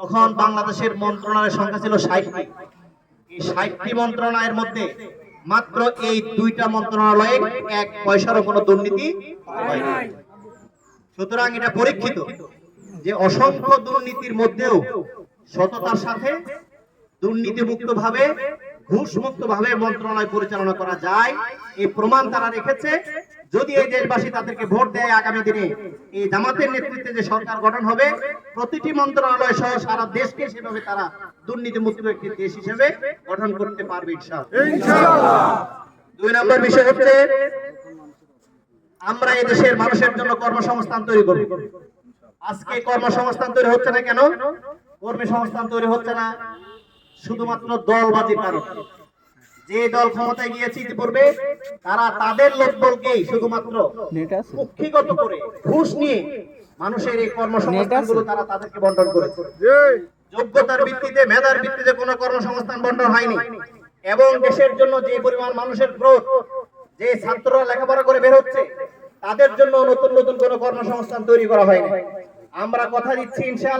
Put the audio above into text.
তখন বাংলাদেশের মন্ত্রণালয়ের সংখ্যা ছিল ষাটটি। এই ষাটটি মন্ত্রণালয়ের মধ্যে মাত্র এই দুইটা মন্ত্রণালয়ে এক পয়সারও কোনো দুর্নীতি সুতরাং এটা পরীক্ষিত যে অসংখ্য দুর্নীতির মধ্যেও সততার সাথে দুর্নীতি মুক্ত ভাবে ঘুষ মুক্ত ভাবে মন্ত্রণালয় পরিচালনা করা যায়, এই প্রমাণ তারা রেখেছে। যদি এই দেশবাসী তাদেরকে ভোট দেয় আগামী দিনে এই জামাতের নেতৃত্বে যে সরকার গঠন হবে প্রতিটি মন্ত্রণালয় সহ সারা দেশকে সেভাবে তারা দুর্নীতি মুক্ত একটি দেশ হিসেবে গঠন করতে পারবে দুই নম্বর বিষয় হচ্ছে আমরা এই দেশের মানুষের জন্য কর্মসংস্থান তৈরি করব। আজকে কর্মসংস্থান তৈরি হচ্ছে না কেন? কর্মসংস্থান তৈরি হচ্ছে না শুধুমাত্র দলবাজির কারণে। যে দল ক্ষমতায় গিয়েছে ইতিপূর্বে তারা তাদের লোকবলকেই শুধুমাত্র কুক্ষিগত করে ঘুষ নিয়ে মানুষের এই কর্মসংস্থানগুলো তারা তাদেরকে বন্টন করেছে। যোগ্যতার ভিত্তিতে মেধার ভিত্তিতে কোনো কর্মসংস্থান বন্টন হয়নি। এবং দেশের জন্য যে পরিমাণ মানুষের গ্রোথ যে ছাত্ররা লেখাপড়া করে বের হচ্ছে তাদের জন্য নতুন নতুন কোনো কর্মসংস্থান তৈরি করা হয়নি। আমরা কথা দিচ্ছি ইনশাআল্লাহ।